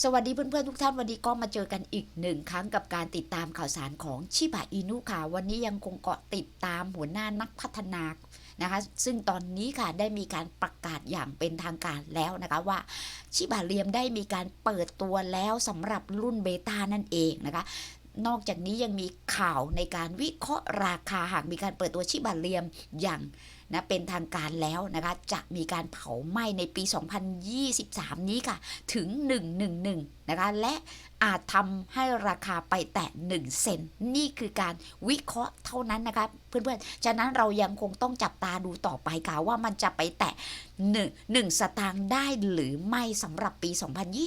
สวัสดีเพื่อนๆทุกท่านวันนี้ก็มาเจอกันอีกหนึ่งครั้งกับการติดตามข่าวสารของชิบะอินุค่ะ วันนี้ยังคงเกาะติดตามหัวหน้านักพัฒนานะคะ ซึ่งตอนนี้ค่ะได้มีการประกาศอย่างเป็นทางการแล้วนะคะว่าชิบะเรียมได้มีการเปิดตัวแล้วสำหรับรุ่นเบต้านั่นเองนะคะนอกจากนี้ยังมีข่าวในการวิเคราะห์ราคาหากมีการเปิดตัวชิบะเรียมอย่าง นะเป็นทางการแล้วนะคะจะมีการเผาไหม้ในปี 2023 นี้ค่ะ ถึง 111 นะคะ และอาจทำให้ราคาไปแตะ1 เซน นี่คือการวิเคราะห์เท่านั้นนะคะ เพื่อนๆ ฉะนั้นเรายังคงต้องจับตาดูต่อไปค่ะว่ามันจะไปแตะ1 1สตางค์ได้หรือไม่สำหรับปี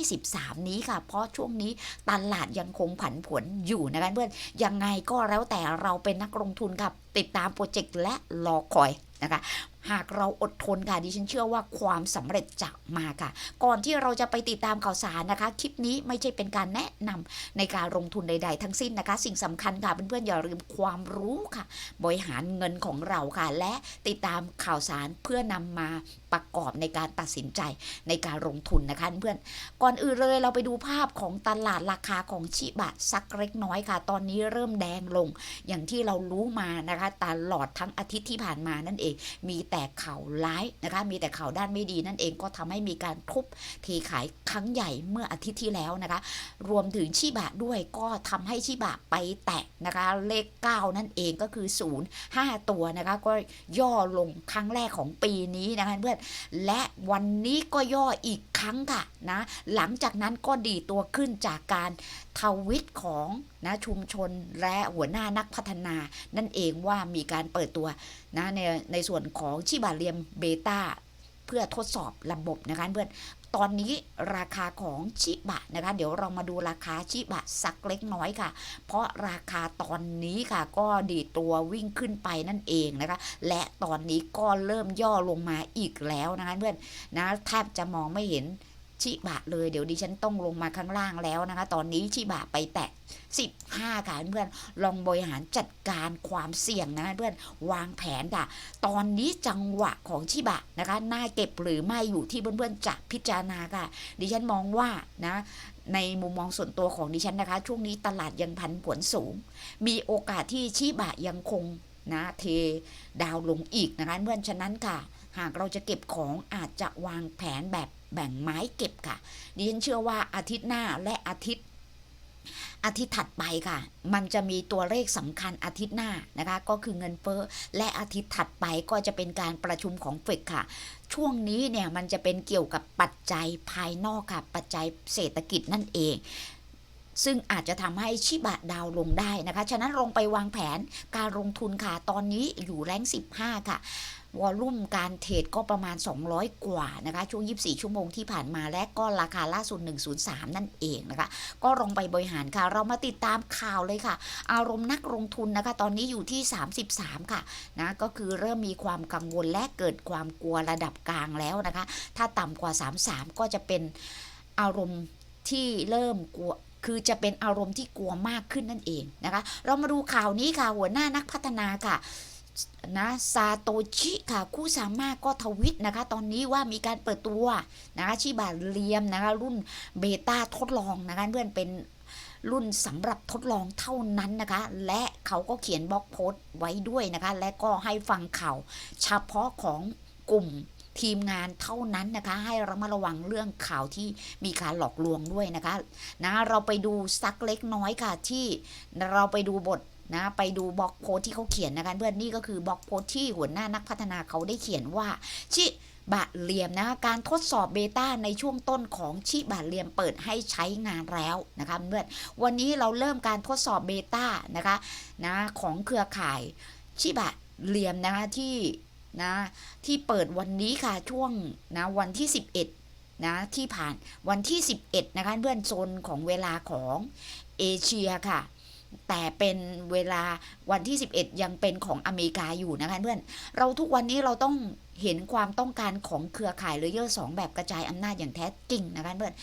2023 นี้ค่ะ เพราะช่วงนี้ตลาดยังคงผันผวนอยู่นะคะเพื่อนยังไงก็แล้วแต่เราเป็นนักลงทุนครับติดตามโปรเจกต์และรอคอย นะคะหากเราอดทนค่ะดิฉันเชื่อว่าความสำเร็จจะมาค่ะ ก่อนที่เราจะไปติดตามข่าวสารนะคะ คลิปนี้ไม่ใช่เป็นการแนะนำในการลงทุนใด ๆ ทั้งสิ้นนะคะ สิ่งสำคัญค่ะเพื่อนๆอย่าลืมความรู้ค่ะ บริหารเงินของเราค่ะ และติดตามข่าวสารเพื่อนำมา ประกอบในการตัดสินใจในการลงทุนนะคะเพื่อนก่อนอื่นเลยเราไปดูภาพของตลาดราคาของชิบะสักเล็กน้อยค่ะ ตอนนี้เริ่มแดงลง อย่างที่เรารู้มานะคะตลอดทั้งอาทิตย์ที่ผ่านมานั่นเอง มีแต่ข่าวร้ายนะคะมีแต่ข่าวด้านไม่ดีนั่นเองก็ทำให้มีการทุบเทขายครั้งใหญ่เมื่ออาทิตย์ที่แล้วนะคะ รวมถึงชิบะด้วยก็ทำให้ชิบะไปแตะนะคะเลข 9 นั่นเองก็คือ 0 5 ตัวนะคะก็ย่อลงครั้งแรกของปีนี้นะคะเพื่อนและวันนี้ก็ย่ออีกครั้งค่ะนะหลังจากนั้นก็ดีตัวขึ้นจากการทวิตของนะชุมชนและหัวหน้านักพัฒนา นั่นเองว่ามีการเปิดตัวนะในในส่วนของชิบาเรียมเบต้าเพื่อทดสอบระบบนะคะเพื่อน ตอนนี้ราคาของชิบะนะคะ เดี๋ยวเรามาดูราคาชิบะสักเล็กน้อยค่ะ เพราะราคาตอนนี้ค่ะ ก็ดีตัววิ่งขึ้นไปนั่นเองนะคะ และตอนนี้ก็เริ่มย่อลงมาอีกแล้วนะคะเพื่อนนะแทบจะมองไม่เห็น ชิบะเลย เดี๋ยวดิฉันต้องลงมาข้างล่างแล้วนะคะ ตอนนี้ชิบะไปแตะ15ค่ะเพื่อนลองบริหารจัดการความเสี่ยงนะเพื่อนวางแผนค่ะ ตอนนี้จังหวะของชิบะนะคะน่าเก็บหรือไม่อยู่ที่เพื่อนๆจะพิจารณาค่ะ ดิฉันมองว่านะในมุมมองส่วนตัวของดิฉันนะคะ ช่วงนี้ตลาดยังพันผวนสูง มีโอกาสที่ชิบะยังคงนะเทดาวลงอีกนะคะเพื่อนฉะนั้นค่ะ หากเราจะเก็บของอาจจะวางแผนแบบ แบ่งไม้เก็บค่ะ ดิฉันเชื่อว่าอาทิตย์หน้าและอาทิตย์อาทิตย์ถัดไปค่ะ มันจะมีตัวเลขสำคัญอาทิตย์หน้านะคะ ก็คือเงินเฟ้อและอาทิตย์ถัดไปก็จะเป็นการประชุมของเฟดค่ะ ช่วงนี้เนี่ยมันจะเป็นเกี่ยวกับปัจจัยภายนอกค่ะ ปัจจัยเศรษฐกิจนั่นเอง ซึ่งอาจจะทำให้ชิบะดาวลงได้นะคะ ฉะนั้นลงไปวางแผนการลงทุนค่ะ ตอนนี้อยู่แรง 15 ค่ะ วอลลุ่มการเทรดก็ประมาณ 200 กว่านะคะ ช่วง 24 ชั่วโมงที่ผ่านมาและก็ราคาล่าสุด 103 นั่นเองนะคะ ก็ลงไปบริหารค่ะ เรามาติดตามข่าวเลยค่ะ อารมณ์นักลงทุนนะคะ ตอนนี้อยู่ที่ 33 ค่ะนะก็คือเริ่มมีความกังวลและเกิดความกลัวระดับกลางแล้วนะคะ ถ้าต่ำกว่า 33 ก็จะเป็นอารมณ์ที่เริ่มกลัวคือจะเป็นอารมณ์ที่กลัวมากขึ้นนั่นเองนะคะ เรามาดูข่าวนี้ค่ะ หัวหน้านักพัฒนาค่ะ นะซาโตชิค่ะคู่สามารถก็ทวิตนะคะ ตอนนี้ว่ามีการเปิดตัวนะคะชิบาเรียมนะคะรุ่นเบต้าทดลองนะคะเพื่อนเป็นรุ่นสำหรับทดลองเท่านั้นนะคะ และเขาก็เขียนบล็อกโพสต์ไว้ด้วยนะคะ และก็ให้ฟังข่าวเฉพาะของกลุ่มทีมงานเท่านั้นนะคะ ให้ระมัดระวังเรื่องข่าวที่มีการหลอกลวงด้วยนะคะนะเราไปดูสักเล็กน้อยค่ะที่เราไปดูบท นะไปดูบล็อกโพสที่เขาเขียนนะคะเพื่อนนี่ก็คือบล็อกโพสที่หัวหน้านักพัฒนาเขาได้เขียนว่าชิบะเหลี่ยมนะคะการทดสอบเบต้าในช่วงต้นของชิบะเหลี่ยมเปิดให้ใช้งานแล้วนะคะเพื่อนวันนี้เราเริ่มการทดสอบเบต้านะคะนะของเครือข่ายชิบะเหลี่ยมนะคะที่นะที่เปิดวันนี้ค่ะช่วงนะวันที่ 11นะที่ผ่านวันที่ 11นะคะเพื่อนโซนของเวลาของเอเชียค่ะ แต่เป็นเวลาวันที่ 11 ยังเป็นของอเมริกาอยู่นะคะเพื่อน เราทุกวันนี้เราต้องเห็นความต้องการของเครือข่ายเลเยอร์สองแบบกระจายอำนาจอย่างแท้จริงนะคะเพื่อน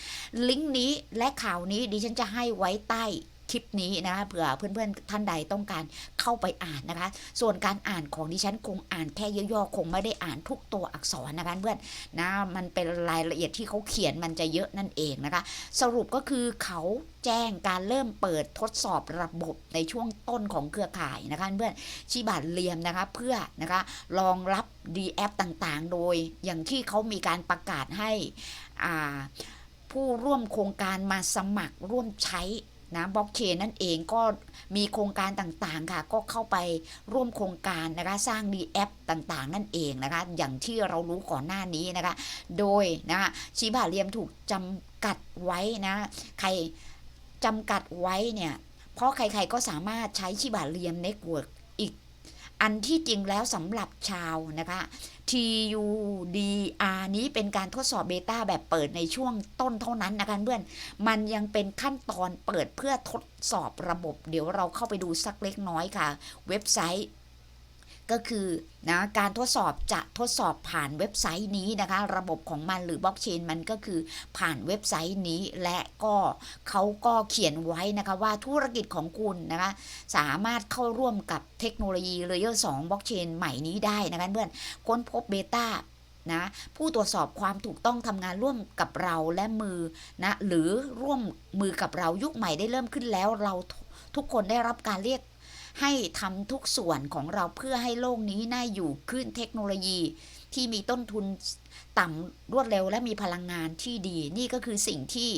ลิงก์นี้และข่าวนี้ดิฉันจะให้ไว้ใต้ คลิปนี้นะคะเผื่อเพื่อนๆท่านใดต้องการเข้าไปอ่านนะคะ ส่วนการอ่านของดิฉันคงอ่านแค่ย่อๆคงไม่ได้อ่านทุกตัวอักษรนะคะเพื่อนนะมันเป็นรายละเอียดที่เขาเขียนมันจะเยอะนั่นเองนะคะ สรุปก็คือเขาแจ้งการเริ่มเปิดทดสอบระบบในช่วงต้นของเครือข่ายนะคะเพื่อนชิบาเรียมนะคะเพื่อนะคะรองรับ d แอปต่างๆ โดยอย่างที่เขามีการประกาศให้อ่าผู้ร่วมโครงการมาสมัครร่วมใช้ นะบล็อกเชนนั่นเองก็มีโครงการต่างๆค่ะ ก็เข้าไปร่วมโครงการนะคะสร้าง d แอปต่างๆ นั่นเองนะคะ อย่างที่เรารู้ก่อนหน้านี้นะคะ โดยนะคะชิบาเรียมถูกจำกัดไว้นะใครจำกัดไว้เนี่ยเพราะใครๆก็สามารถใช้ชิบาเรียมเน็ตเวิร์ก อันที่จริงแล้วสำหรับชาวนะคะ TUDR นี้เป็นการทดสอบเบต้าแบบเปิดในช่วงต้นเท่านั้นนะคะเพื่อน มันยังเป็นขั้นตอนเปิดเพื่อทดสอบระบบ เดี๋ยวเราเข้าไปดูสักเล็กน้อยค่ะ เว็บไซต์ ก็คือนะการทดสอบจะทดสอบผ่านเว็บไซต์นี้นะคะ ระบบของมันหรือบล็อกเชนมันก็คือผ่านเว็บไซต์นี้และก็เขาก็เขียนไว้นะคะว่าธุรกิจของคุณนะคะสามารถเข้าร่วมกับเทคโนโลยีเลเยอร์2บล็อกเชนใหม่นี้ได้นะคะเพื่อนค้นพบเบต้านะผู้ตรวจสอบความถูกต้องทำงานร่วมกับเราและมือนะหรือร่วมมือกับเรายุคใหม่ได้เริ่มขึ้นแล้วเราทุกคนได้รับการเรียก ให้ทำทุกส่วนของเราเพื่อให้โลกนี้น่าอยู่ขึ้นเทคโนโลยีที่มีต้นทุนต่ำรวดเร็วและมีพลังงานที่ดี นี่ก็คือสิ่งที่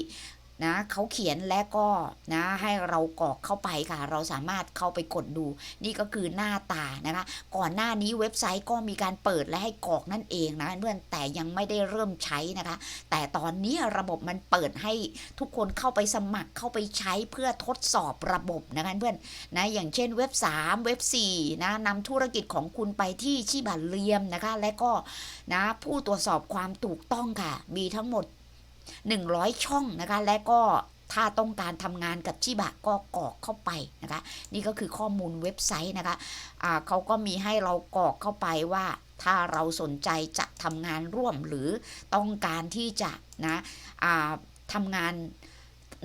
นะเขาเขียนและก็นะให้เรากรอกเข้าไปค่ะ เราสามารถเข้าไปกดดู นี่ก็คือหน้าตานะคะ ก่อนหน้านี้เว็บไซต์ก็มีการเปิดและให้กรอกนั่นเองนะเพื่อนแต่ยังไม่ได้เริ่มใช้นะคะ แต่ตอนนี้ระบบมันเปิดให้ทุกคนเข้าไปสมัครเข้าไปใช้เพื่อทดสอบระบบนะคะเพื่อนนะอย่างเช่นเว็บ 3 เว็บ4นะนำธุรกิจของคุณไปที่ชิบัตเลียมนะคะ และก็นะผู้ตรวจสอบความถูกต้องค่ะ มีทั้งหมด 100 ช่องนะคะ และก็ถ้าต้องการทำงานกับชิบะก็กรอกเข้าไปนะคะ นี่ก็คือข้อมูลเว็บไซต์นะคะอ่าเขาก็มีให้เรากรอกเข้าไปว่าถ้าเราสนใจจะทำงานร่วมหรือต้องการที่จะนะอ่าทำงาน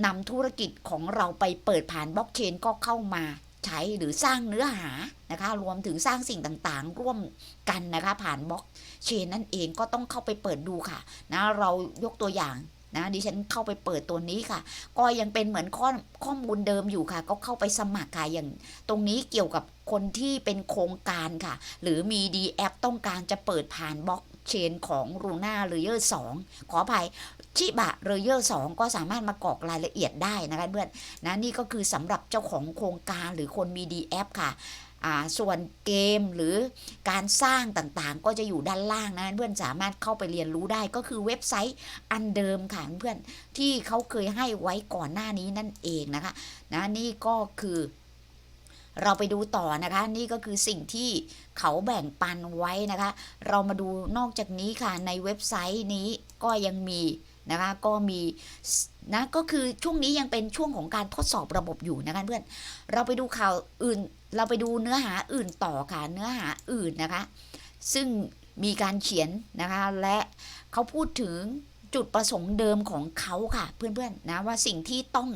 นำธุรกิจของเราไปเปิดผ่านบล็อกเชนก็เข้ามาใช้หรือสร้างเนื้อหา นะคะ รวมถึงสร้างสิ่งต่างๆ ร่วมกันนะคะ ผ่านบล็อกเชนนั่นเองก็ต้องเข้าไปเปิดดูค่ะนะเรายกตัวอย่างนะดิฉันเข้าไปเปิดตัวนี้ค่ะ ก็ยังเป็นเหมือนข้อข้อมูลเดิมอยู่ค่ะ ก็เข้าไปสมัครค่ะอย่างตรงนี้เกี่ยวกับคนที่เป็นโครงการค่ะ หรือมีดีแอปต้องการจะเปิดผ่านบล็อกเชนของ l u n a l a y e r 2ขออภัยชิบะเลเยอร์สก็สามารถมากรอกรายละเอียดได้นะคะเพื่อนนะนี่ก็คือสำหรับเจ้าของโครงการหรือคนมีดีแอปค่ะ ส่วนเกมหรือการสร้างต่างๆ ก็จะอยู่ด้านล่างนะเพื่อนสามารถเข้าไปเรียนรู้ได้ก็คือเว็บไซต์อันเดิมค่ะเพื่อนที่เขาเคยให้ไว้ก่อนหน้านี้นั่นเองนะคะนะนี่ก็คือเราไปดูต่อนะคะนี่ก็คือสิ่งที่เขาแบ่งปันไว้นะคะ เรามาดูนอกจากนี้ค่ะในเว็บไซต์นี้ก็ยังมีนะคะก็มีนะก็คือช่วงนี้ยังเป็นช่วงของการทดสอบระบบอยู่นะคะเพื่อนเราไปดูข่าวอื่น เราไปดูเนื้อหาอื่นต่อค่ะเนื้อหาอื่นนะคะ ซึ่งมีการเขียนนะคะและเขาพูดถึงจุดประสงค์เดิมของเขาค่ะ เพื่อนๆนะว่าสิ่งที่ต้อง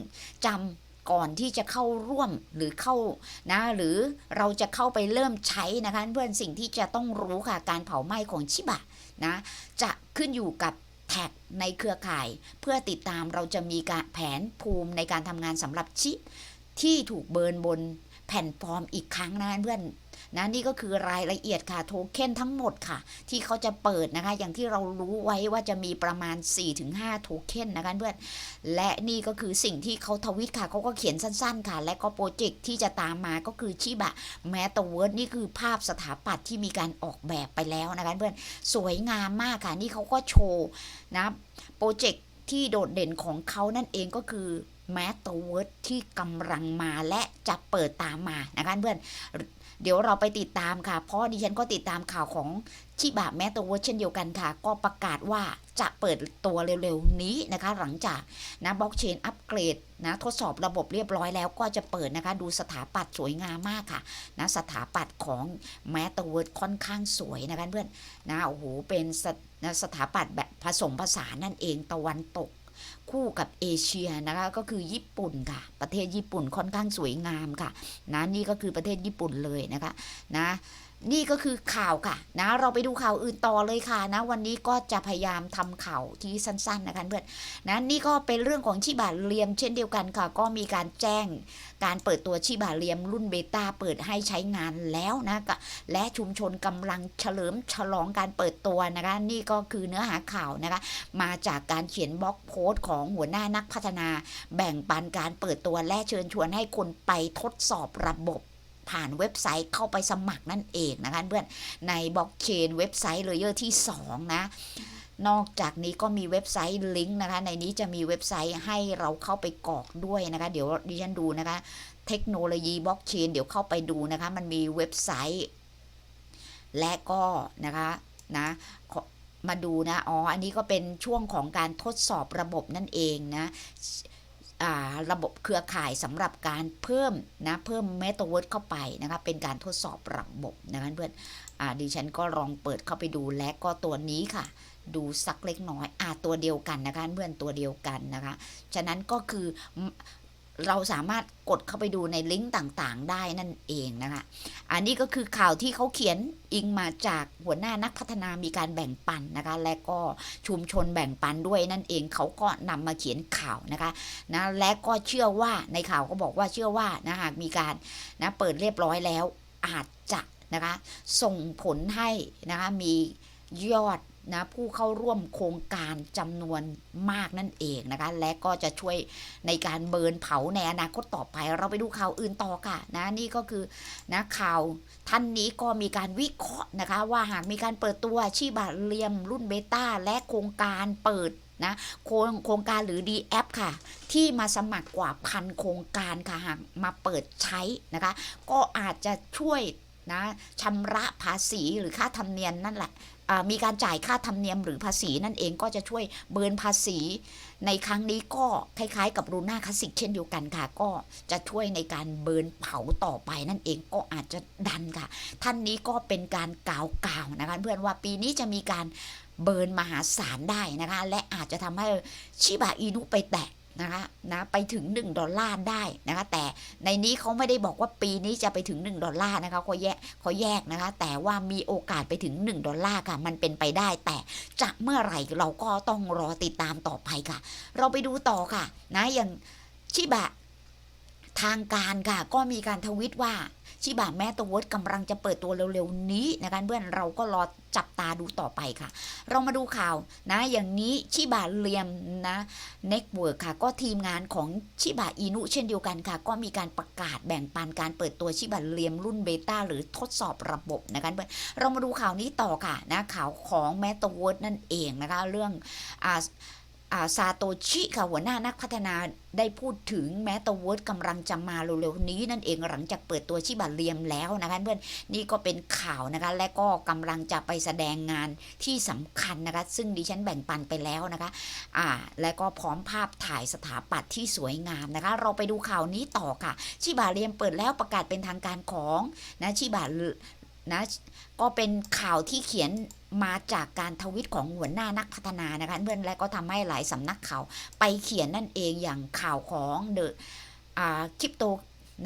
จำก่อนที่จะเข้าร่วมหรือเข้านะหรือเราจะเข้าไปเริ่มใช้นะคะเพื่อนสิ่งที่จะต้องรู้ค่ะการเผาไหม้ของชิบะนะจะขึ้นอยู่กับแท็กในเครือข่าย เพื่อติดตามเราจะมีการแผนภูมิในการทำงานสำหรับชิปที่ถูกเบิร์นบน แผ่นฟอร์มอีกครั้งนะเพื่อนนะนี่ก็คือรายละเอียดค่ะโทเค็นทั้งหมดค่ะ ที่เขาจะเปิดนะคะ อย่างที่เรารู้ไว้ว่าจะมีประมาณ 4-5โทเค็นนะคะเพื่อนและนี่ก็คือสิ่งที่เขาทวิตค่ะเขาก็เขียนสั้นๆค่ะ และก็โปรเจกต์ที่จะตามมาก็คือชิบะแมตเวิร์ดนี่คือภาพสถาปัตย์ที่มีการออกแบบไปแล้วนะคะเพื่อนสวยงามมากค่ะ นี่เขาก็โชว์นะโปรเจกต์ที่โดดเด่นของเขานั่นเองก็คือ แมตเวิร์ดที่กำลังมาและจะเปิดตามมานะคะเพื่อนเดี๋ยวเราไปติดตามค่ะ เพราะดิฉันก็ติดตามข่าวของชิบะแมตเวิร์ดเช่นเดียวกันค่ะ ก็ประกาศว่าจะเปิดตัวเร็วๆนี้นะคะ หลังจากนะบล็อกเชนอัปเกรดนะทดสอบระบบเรียบร้อยแล้วก็จะเปิดนะคะ ดูสถาปัตย์สวยงามมากค่ะนะสถาปัตย์ของแมตเวิร์ดค่อนข้างสวยนะคะเพื่อนนะโอ้โหเป็นสนะสถาปัตย์แบบผสมผสานนั่นเองตะวันตก คู่กับเอเชียนะคะก็คือญี่ปุ่นค่ะ ประเทศญี่ปุ่นค่อนข้างสวยงามค่ะนะนี่ก็คือประเทศญี่ปุ่นเลยนะคะนะ นี่ก็คือข่าวค่ะนะ เราไปดูข่าวอื่นต่อเลยค่ะนะ วันนี้ก็จะพยายามทำข่าวที่สั้น ๆ นะคะเพื่อนนะนี่ก็เป็นเรื่องของชิบะเรียม เช่นเดียวกันค่ะ ก็มีการแจ้งการเปิดตัวชิบะเรียมรุ่นเบต้าเปิดให้ใช้งานแล้วนะและชุมชนกำลังเฉลิมฉลองการเปิดตัวนะคะ นี่ก็คือเนื้อหาข่าวนะคะ มาจากการเขียนบล็อกโพสต์ของหัวหน้านักพัฒนา แบ่งปันการเปิดตัวและเชิญชวนให้คนไปทดสอบระบบ ผ่านเว็บไซต์เข้าไปสมัครนั่นเองนะคะเพื่อนในบล็อกเชนเว็บไซต์เลเยอร์ที่ 2 นะนอกจากนี้ก็มีเว็บไซต์ลิงก์นะคะในนี้จะมีเว็บไซต์ให้เราเข้าไปกรอกด้วยนะคะ เดี๋ยวดิฉันดูนะคะ เทคโนโลยีบล็อกเชนเดี๋ยวเข้าไปดูนะคะ มันมีเว็บไซต์ และก็นะคะนะมาดูนะ อ๋อ อันนี้ก็เป็นช่วงของการทดสอบระบบนั่นเองนะ ระบบเครือข่ายสำหรับการเพิ่มนะเพิ่มเมตาเวิร์ดเข้าไปนะคะเป็นการทดสอบระบบนะคะเพื่อนอดิฉันก็ลองเปิดเข้าไปดูและก็ตัวนี้ค่ะ ดูสักเล็กน้อยอ่าตัวเดียวกันนะคะเพื่อนตัวเดียวกันนะคะ ฉะนั้นก็คือ เราสามารถกดเข้าไปดูในลิงก์ต่างๆ ได้นั่นเองนะคะ อันนี้ก็คือข่าวที่เขาเขียนอิงมาจากหัวหน้านักพัฒนามีการแบ่งปันนะคะ และก็ชุมชนแบ่งปันด้วยนั่นเองเขาก็นำมาเขียนข่าวนะคะนะและก็เชื่อว่าในข่าวก็บอกว่าเชื่อว่านะหากมีการนะเปิดเรียบร้อยแล้วอาจจะนะคะส่งผลให้นะคะมียอด นะผู้เข้าร่วมโครงการจำนวนมากนั่นเองนะคะ และก็จะช่วยในการเบิร์นเผาในอนาคตต่อไป เราไปดูข่าวอื่นต่อค่ะนะนี่ก็คือนะข่าวท่านนี้ก็มีการวิเคราะห์นะคะ ว่าหากมีการเปิดตัวชีบะเรียมรุ่นเบต้าและโครงการเปิดนะโครงโครงการหรือ d ีแอค่ะ ที่มาสมัครกว่าพันโครงการค่ะหากมาเปิดใช้นะคะ ก็อาจจะช่วย นะชำระภาษีหรือค่าธรรมเนียมนั่นแหละมีการจ่ายค่าธรรมเนียมหรือภาษีนั่นเองก็จะช่วยเบิร์นภาษี ในครั้งนี้ก็คล้ายๆ กับรูน่าคลาสสิกเช่นเดียวกันค่ะ ก็จะช่วยในการเบิร์นเผาต่อไปนั่นเองก็อาจจะดันค่ะ ท่านนี้ก็เป็นการกล่าวกล่าวๆนะคะเพื่อนว่าปีนี้จะมีการเบิร์นมหาศาลได้นะคะ และอาจจะทำให้ชิบะอินุไปแตะ นะคะนะไปถึง 1 ดอลลาร์ได้นะคะแต่ในนี้เขาไม่ได้บอกว่าปีนี้จะไปถึง 1 ดอลลาร์นะคะเขาแยกเขาแยกนะคะแต่ว่ามีโอกาสไปถึง 1 ดอลลาร์ค่ะ มันเป็นไปได้ แต่จะเมื่อไหร่เราก็ต้องรอติดตามต่อไปค่ะ เราไปดูต่อค่ะนะอย่างชิบะ ทางการค่ะ ก็มีการทวิตว่าชิบะแมตตเวิร์ดกำลังจะเปิดตัวเร็วๆนี้นะคะเพื่อนเราก็รอจับตาดูต่อไปค่ะ เรามาดูข่าวนะอย่างนี้ชิบะเรียมนะเน็กเวิร์กค่ะ ก็ทีมงานของชิบะอินุเช่นเดียวกันค่ะ ก็มีการประกาศแบ่งปันการเปิดตัวชิบะเรียมรุ่นเบต้าหรือทดสอบระบบนะคะเพื่อนเรามาดูข่าวนี้ต่อค่ะนะข่าวของแมตตเวิร์ดนั่นเองนะคะเรื่องอ่า ซาโตชิค่ะหัวหน้านักพัฒนาได้พูดถึงแม้ตเวิร์ดกำลังจะมาเร็วๆนี้นั่นเองหลังจากเปิดตัวชิบะเรียมแล้วนะคะเพื่อนนี่ก็เป็นข่าวนะคะและก็กำลังจะไปแสดงงานที่สำคัญนะคะซึ่งดิฉันแบ่งปันไปแล้วนะคะอ่าและก็พร้อมภาพถ่ายสถาปัตย์ที่สวยงามนะคะ เราไปดูข่าวนี้ต่อค่ะ ชิบะเรียมเปิดแล้วประกาศเป็นทางการของนะชิบะ นะก็เป็นข่าวที่เขียนมาจากการทวิตของหัวหน้านักพัฒนานะคะเพื่อนและก็ทำให้หลายสำนักข่าวไปเขียนนั่นเองอย่างข่าวของเดอะคริปโต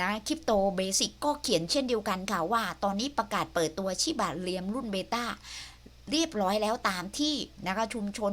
นะคริปโตเบสิกก็เขียนเช่นเดียวกันค่ะว่า ตอนนี้ประกาศเปิดตัวชิบะเรียมรุ่นเบต้าเรียบร้อยแล้วตามที่นะคะชุมชน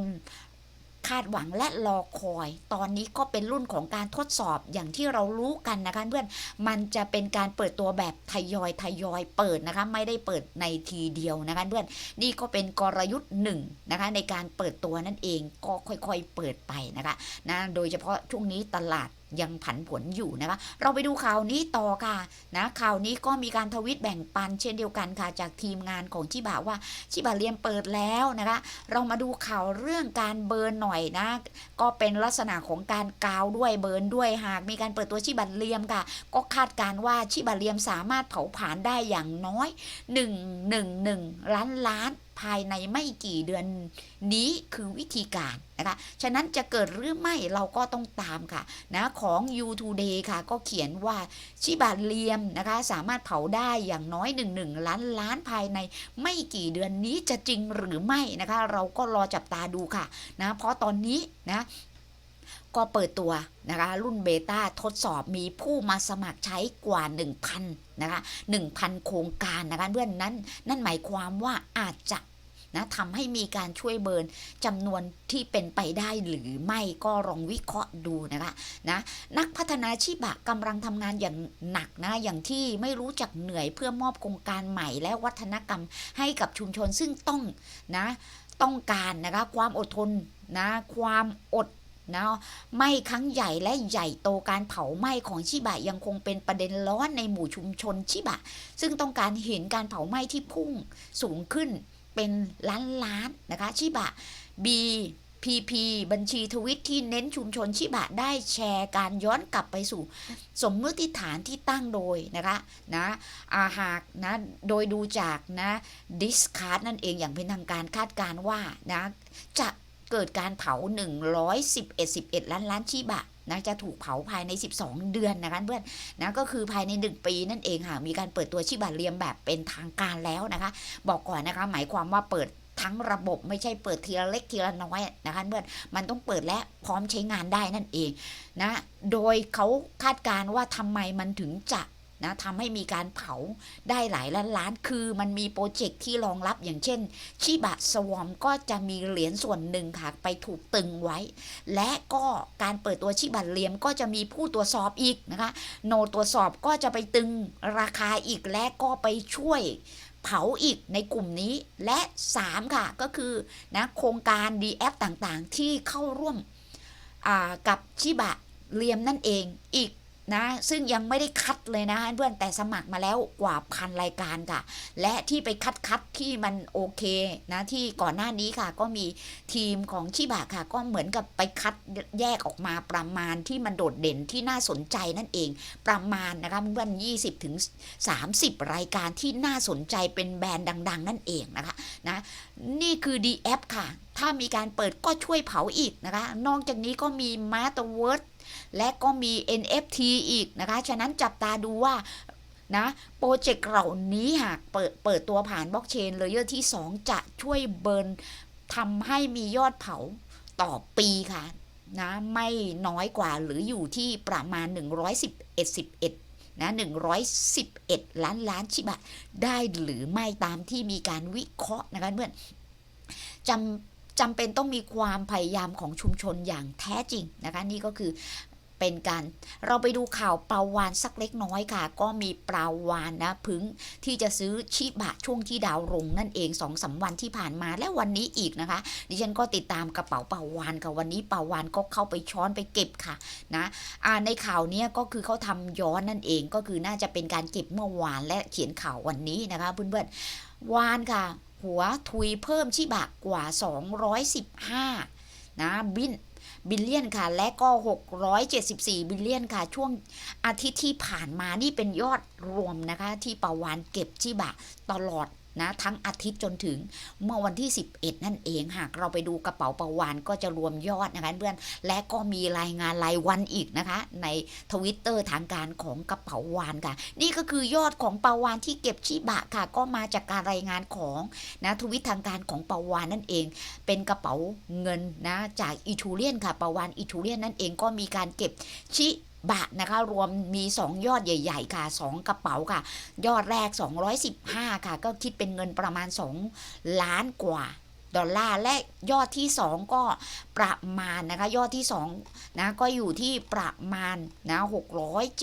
คาดหวังและรอคอย ตอนนี้ก็เป็นรุ่นของการทดสอบอย่างที่เรารู้กันนะคะเพื่อนมันจะเป็นการเปิดตัวแบบทยอยทยอยเปิดนะคะไม่ได้เปิดในทีเดียวนะคะเพื่อนนี่ก็เป็นกลยุทธ์หนึ่งนะคะในการเปิดตัวนั่นเองก็ค่อยๆเปิดไปนะคะนะโดยเฉพาะช่วงนี้ตลาดยังผันผวนอยู่นะคะ เราไปดูข่าวนี้ต่อค่ะนะข่าวนี้ก็มีการทวิตแบ่งปันเช่นเดียวกันค่ะ จากทีมงานของชิบะว่าชิบะเรียมเปิดแล้วนะคะ เรามาดูข่าวเรื่องการเบิร์นหน่อยนะ ก็เป็นลักษณะของการกาวด้วยเบิร์นด้วยหากมีการเปิดตัวชิบะเรียมค่ะ ก็คาดการว่าชิบะเรียมสามารถเผาผลาญได้อย่างน้อย 1 1 1ล้านล้าน ภายในไม่กี่เดือนนี้คือวิธีการนะคะ ฉะนั้นจะเกิดหรือไม่เราก็ต้องตามค่ะนะของ u Today ค่ะ ก็เขียนว่าชิบะเลียมนะคะ สามารถเผาได้อย่างน้อย 1 1 ล้านล้านภายในไม่กี่เดือนนี้จะจริงหรือไม่นะคะ เราก็รอจับตาดูค่ะนะเพราะตอนนี้นะ ก็เปิดตัวนะคะ รุ่นเบต้าทดสอบมีผู้มาสมัครใช้กว่า 1,000นะคะ1,000 โครงการนะคะเพื่อนนั้นนั่นหมายความว่าอาจจะนะทำให้มีการช่วยเบิร์นจำนวนที่เป็นไปได้หรือไม่ก็ลองวิเคราะห์ดูนะคะนะนักพัฒนาชีบะกำลังทำงานอย่างหนักนะอย่างที่ไม่รู้จักเหนื่อยเพื่อมอบโครงการใหม่และวัฒนกรรมให้กับชุมชนซึ่งต้องนะต้องการนะคะความอดทนนะความอด นะไหม้ครั้งใหญ่และใหญ่โตการเผาไหม้ของชิบะยังคงเป็นประเด็นร้อนในหมู่ชุมชนชิบะ ซึ่งต้องการเห็นการเผาไหม้ที่พุ่งสูงขึ้นเป็นล้านล้านๆนะคะชิบะ BPP บัญชีทวิตที่เน้นชุมชนชิบะได้แชร์การย้อนกลับไปสู่ สมมติฐานที่ตั้งโดยนะคะนะอาหากนะโดยดูจากนะดิสคาร์ดนั่นเองอย่างเป็นทางการคาดการว่านะจะ เกิดการเผา 111 11 ล้านล้านชิบะนะจะถูกเผาภายใน 12 เดือนนะคะเพื่อนนะก็คือภายใน 1 ปีนั่นเองค่ะมีการเปิดตัวชิบะเรียมแบบเป็นทางการแล้วนะคะ บอกก่อนนะคะหมายความว่าเปิดทั้งระบบไม่ใช่เปิดทีละเล็กทีละน้อยนะคะเพื่อนมันต้องเปิดและพร้อมใช้งานได้นั่นเองนะโดยเขาคาดการณ์ว่าทำไมมันถึงจะ นะทำให้มีการเผาได้หลายล้านล้าน คือมันมีโปรเจกต์ที่รองรับอย่างเช่น ชิบะสวอมก็จะมีเหรียญส่วนหนึ่งค่ะ ไปถูกตึงไว้ และก็การเปิดตัวชิบะเลียมก็จะมีผู้ตรวจสอบอีกนะคะ โนตรวจสอบก็จะไปตึงราคาอีกและก็ไปช่วยเผาอีกในกลุ่มนี้และ 3 ค่ะก็คือนะโครงการ DF ต่างๆ ที่เข้าร่วมกับชิบะเลียมนั่นเองอีก นะ ซึ่งยังไม่ได้คัดเลยนะเพื่อนแต่สมัครมาแล้วกว่าพันรายการค่ะ และที่ไปคัดคัดที่มันโอเคนะที่ก่อนหน้านี้ค่ะ ก็มีทีมของชิบะค่ะ ก็เหมือนกับไปคัดแยกออกมาประมาณที่มันโดดเด่นที่น่าสนใจนั่นเอง ประมาณนะคะเพื่อน20ถึง30รายการที่น่าสนใจเป็นแบรนด์ดัง ๆ นั่นเองนะคะนะนี่คือ DF ค่ะ ถ้ามีการเปิดก็ช่วยเผาอีกนะคะ นอกจากนี้ก็มี m a s t e r w o r d และก็มี NFT อีกนะคะ ฉะนั้นจับตาดูว่านะโปรเจกต์เหล่านี้หากเปิดเปิดตัวผ่านบล็อกเชนเลเยอร์ที่ 2 จะช่วยเบิร์นทำให้มียอดเผาต่อปีค่ะนะไม่น้อยกว่าหรืออยู่ที่ประมาณ 111 11นะ111 ล้านล้านชิบะ ได้หรือไม่ตามที่มีการวิเคราะห์นะคะเพื่อนจำจำเป็นต้องมีความพยายามของชุมชนอย่างแท้จริงนะคะนี่ก็คือ เป็นการเราไปดูข่าวปลาวานสักเล็กน้อยค่ะ ก็มีปลาวานนะพึงที่จะซื้อชิบะช่วงที่ดาวลงนั่นเองสองสาวันที่ผ่านมาและวันนี้อีกนะคะ ดิฉันก็ติดตามกระเป๋าปลาวานกับวันนี้ปลาวานก็เข้าไปช้อนไปเก็บค่ะนะอ่าในข่าวเนี้ยก็คือเขาทำย้อนนั่นเองก็คือน่าจะเป็นการเก็บเมื่อวานและเขียนข่าววันนี้นะคะเพื่อนๆวานค่ะ หัวทุยเพิ่มชิบะกว่า 215นะบิน บิลเลียนค่ะ และก็ 674 บิลเลียนค่ะ ช่วงอาทิตย์ที่ผ่านมานี่เป็นยอดรวมนะคะ ที่ปาวานเก็บชิบะตลอด นะทั้งอาทิตย์จนถึงเมื่อวันที่ 11 นั่นเองหากเราไปดูกระเป๋าปาวานก็จะรวมยอดนะคะเพื่อนและก็มีรายงานรายวันอีกนะคะ ในทวิตเตอร์ทางการของกระเป๋าวานค่ะ นี่ก็คือยอดของปาวานที่เก็บชิบะค่ะ ก็มาจากการรายงานของนะทวิตทางการของปาวานนั่นเอง เป็นกระเป๋าเงินนะจากอิทูเลียนค่ะปาวานอิทูเลียนนั่นเองก็มีการเก็บชิ บะนะคะ รวมมี 2 ยอดใหญ่ ๆ ค่ะ 2 กระเป๋าค่ะ ยอดแรก 215 ค่ะ ก็คิดเป็นเงินประมาณ 2 ล้านกว่าดอลลาร์และยอดที่ 2 ก็ประมาณนะคะยอดที่2นะก็อยู่ที่ประมาณนะ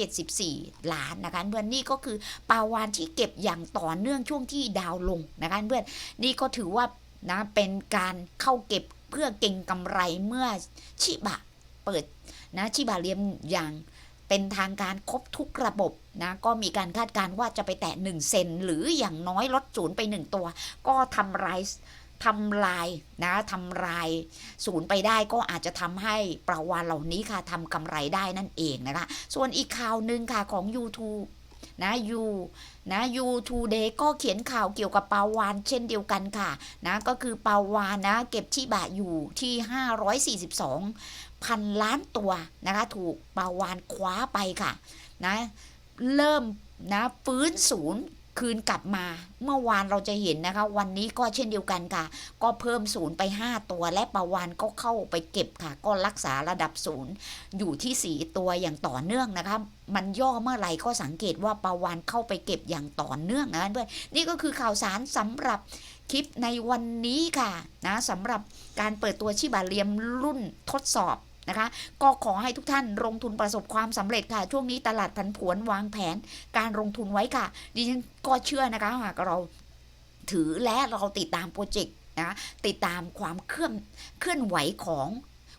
674 ล้านนะคะเพื่อนนี่ก็คือปาวานที่เก็บอย่างต่อเนื่องช่วงที่ดาวลงนะคะเพื่อนนี่ก็ถือว่านะเป็นการเข้าเก็บเพื่อเก่งกำไรเมื่อชิบะเปิดนะชิบะเรียมอย่าง เป็นทางการครบทุกระบบนะก็มีการคาดการณ์ว่าจะไปแตะ 1 เซน หรืออย่างน้อยลดศูนย์ไป 1 ตัว ก็ทำลายทำลายนะทำลายศูนย์ไปได้ก็อาจจะทำให้ประวานเหล่านี้ค่ะทำกำไรได้นั่นเองนะคะ ส่วนอีกข่าวหนึ่งค่ะของ YouTube นะยูนะยูทูเดย์ก็เขียนข่าวเกี่ยวกับปาวานเช่นเดียวกันค่ะนะก็คือปาวานนะเก็บที่บะอยู่ที่ 542 พันล้านตัวนะคะถูกปาวานคว้าไปค่ะนะเริ่มนะฟื้นศูนย์คืนกลับมา เมื่อวานเราจะเห็นนะคะ วันนี้ก็เช่นเดียวกันค่ะ ก็เพิ่มศูนย์ไป 5 ตัวและประวานก็เข้าไปเก็บค่ะ ก็รักษาระดับศูนย์อยู่ที่ 4 ตัวอย่างต่อเนื่องนะคะ มันย่อเมื่อไหร่ก็สังเกตว่าประวานเข้าไปเก็บอย่างต่อเนื่องนะเพื่อนนี่ก็คือข่าวสารสำหรับคลิปในวันนี้ค่ะนะสำหรับการเปิดตัวชิบาเรียมรุ่นทดสอบ นะคะ ก็ขอให้ทุกท่านลงทุนประสบความสำเร็จค่ะ ช่วงนี้ตลาดผันผวนวางแผนการลงทุนไว้ค่ะ ดิฉันก็เชื่อนะคะหากเราถือและเราติดตามโปรเจกต์นะติดตามความเคลื่อนเคลื่อนไหวของ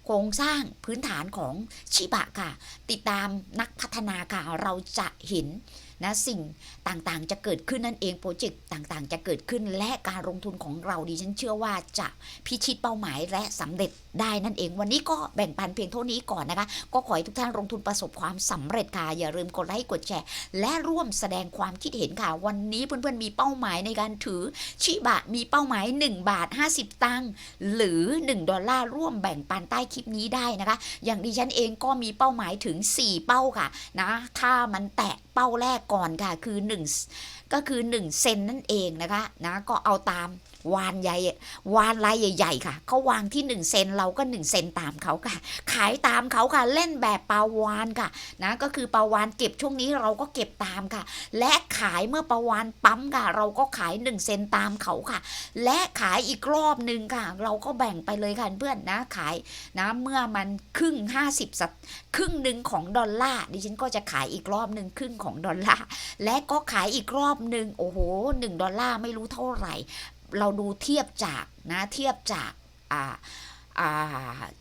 โครงสร้างพื้นฐานของชิบะค่ะ ติดตามนักพัฒนาค่ะ เราจะเห็น นะสิ่งต่างๆ จะเกิดขึ้นนั่นเองโปรเจกต์ต่างๆ จะเกิดขึ้นและการลงทุนของเราดิฉันเชื่อว่าจะพิชิตเป้าหมายและสำเร็จได้นั่นเอง วันนี้ก็แบ่งปันเพียงเท่านี้ก่อนนะคะ ก็ขอให้ทุกท่านลงทุนประสบความสำเร็จค่ะอย่าลืมกดไลค์กดแชร์ และร่วมแสดงความคิดเห็นค่ะ วันนี้เพื่อนๆมีเป้าหมายในการถือชิบะมีเป้าหมาย 1 บาท 50 ตังค์หรือ 1 ดอลลาร์ร่วมแบ่งปันใต้คลิปนี้ได้นะคะ อย่างดิฉันเองก็มีเป้าหมายถึง 4 เป้าค่ะนะถ้ามันแตะ เป้าแรกก่อนค่ะ คือ 1 ก็คือ1เซนนั่นเองนะคะนะก็เอาตาม วานใหญ่วานลายใหญ่ ๆ ค่ะเขาวางที่1เซนเราก็1เซนตามเขาค่ะ ขายตามเขาค่ะเล่นแบบปลาวานค่ะนะก็คือปลาวานเก็บช่วงนี้เราก็เก็บตามค่ะ และขายเมื่อปลาวานปั๊มค่ะ เราก็ขาย1เซนตามเขาค่ะ และขายอีกรอบหนึ่งค่ะ เราก็แบ่งไปเลยค่ะเพื่อนนะขายนะเมื่อมันครึ่ง 50สัตครึ่งหนึ่งของดอลลาร์ดิฉันก็จะขายอีกรอบหนึ่งครึ่งของดอลลาร์และก็ขายอีกรอบหนึ่งโอ้โหหนึ่งดอลลาร์ไม่รู้เท่าไหร่ เราดูเทียบจากนะเทียบจากอ่าอ่า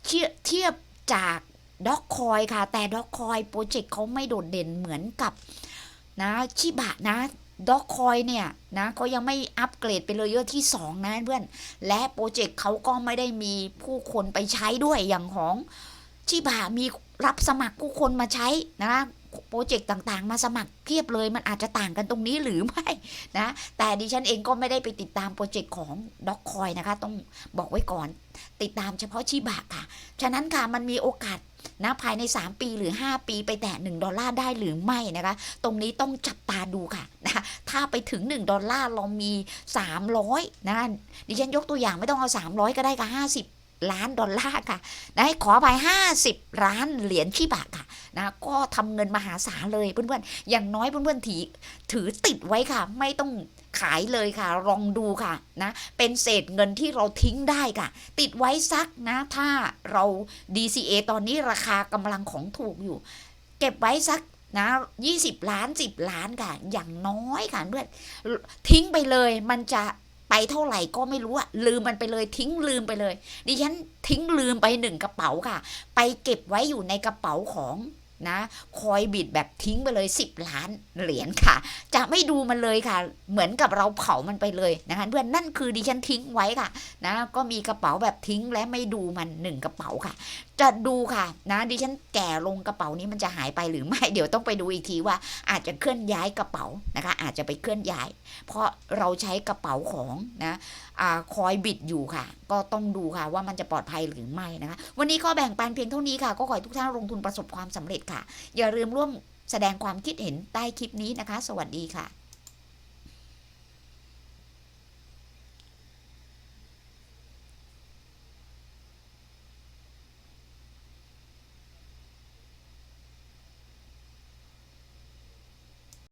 เทียบเทียบจากด็อกคอยค่ะ แต่ด็อกคอยโปรเจกต์เขาไม่โดดเด่นเหมือนกับนะชิบะนะด็อกคอยเนี่ยนะเขายังไม่อัปเกรดไปเลเยอะที่ 2 นะเพื่อน และโปรเจกต์เขาก็ไม่ได้มีผู้คนไปใช้ด้วยอย่างของชิบะมีรับสมัครผู้คนมาใช้นะ โปรเจกต์ต่างๆ มาสมัครเพียบเลยมันอาจจะต่างกันตรงนี้หรือไม่นะแต่ดิฉันเองก็ไม่ได้ไปติดตามโปรเจกต์ของด็อกคอยนะคะ ต้องบอกไว้ก่อน ติดตามเฉพาะชิบะค่ะ ฉะนั้นค่ะมันมีโอกาสนะภายใน 3 ปีหรือ 5 ปีไปแตะ1ดอลลาร์ได้หรือไม่นะคะ ตรงนี้ต้องจับตาดูค่ะนะคะถ้าไปถึง 1 ดอลลาร์เรามี 300นะดิฉันยกตัวอย่างไม่ต้องเอา 300 ก็ได้ก็50 ล้านดอลลาร์ค่ะนะขอไป50 ล้านเหรียญชิบะค่ะนะก็ทำเงินมหาศาลเลยเพื่อนๆ อย่างน้อยเพื่อนๆถือถือติดไว้ค่ะ ไม่ต้องขายเลยค่ะ ลองดูค่ะนะ เป็นเศษเงินที่เราทิ้งได้ค่ะ ติดไว้สักนะ ถ้าเรา DCA ตอนนี้ราคากำลังของถูกอยู่ เก็บไว้สักนะ20 ล้าน 10 ล้านค่ะ อย่างน้อยค่ะเพื่อนทิ้งไปเลยมันจะ ไปเท่าไหร่ก็ไม่รู้อะลืมมันไปเลยทิ้งลืมไปเลย ดิฉันทิ้งลืมไปหนึ่งกระเป๋าค่ะ ไปเก็บไว้อยู่ในกระเป๋าของ นะคอยบิดแบบทิ้งไปเลย 10 ล้านเหรียญค่ะ จะไม่ดูมันเลยค่ะ เหมือนกับเราเผามันไปเลยนะคะเพื่อนนั่นคือดิฉันทิ้งไว้ค่ะนะก็มีกระเป๋าแบบทิ้งและไม่ดูมันหนึ่งกระเป๋าค่ะ จะดูค่ะนะดิฉันแก่ลงกระเป๋านี้มันจะหายไปหรือไม่เดี๋ยวต้องไปดูอีกทีว่า อาจจะเคลื่อนย้ายกระเป๋านะคะ อาจจะไปเคลื่อนย้าย เพราะเราใช้กระเป๋าของนะอคอยบิดอยู่ค่ะ ก็ต้องดูค่ะว่ามันจะปลอดภัยหรือไม่นะคะ วันนี้ก็แบ่งปันเพียงเท่านี้ค่ะ ก็ขอให้ทุกท่านลงทุนประสบความสำเร็จค่ะ อย่าลืมร่วมแสดงความคิดเห็นใต้คลิปนี้นะคะ สวัสดีค่ะ